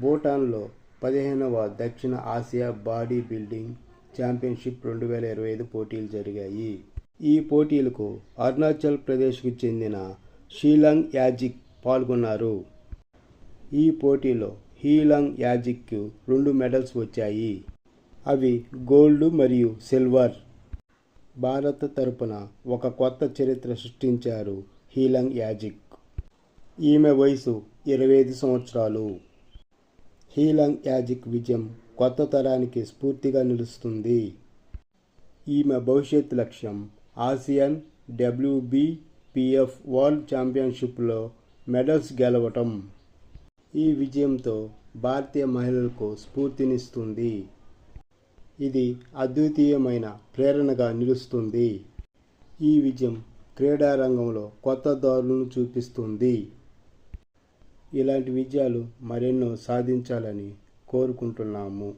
భూటాన్లో పదిహేనవ దక్షిణ Asia body building championship రెండు వేల ఇరవై ఐదు పోటీలు జరిగాయి. ఈ పోటీలకు అరుణాచల్ ప్రదేశ్కు చెందిన షీలాంగ్ యాజిక్ పాల్గొన్నారు. ఈ పోటీలో హీలాంగ్ యాజిక్కు రెండు మెడల్స్ వచ్చాయి. అవి గోల్డ్ మరియు సిల్వర్. భారత తరపున ఒక కొత్త చరిత్ర సృష్టించారు హీలాంగ్ యాజిక్. ఈమె వయసు ఇరవై ఐదు సంవత్సరాలు. హీలాంగ్ యాజిక్ విజయం కొత్త తరానికి స్ఫూర్తిగా నిలుస్తుంది. ఈమె భవిష్యత్ లక్ష్యం ఆసియన్ డబ్ల్యూబీపీఎఫ్ వరల్డ్ ఛాంపియన్షిప్లో మెడల్స్ గెలవటం. ఈ విజయంతో భారతీయ మహిళలకు స్ఫూర్తినిస్తుంది. ఇది అద్వితీయమైన ప్రేరణగా నిలుస్తుంది. ఈ విజయం క్రీడారంగంలో కొత్త దారులను చూపిస్తుంది. ఇలాంటి విజయాలు మరెన్నో సాధించాలని కోరుకుంటున్నాము.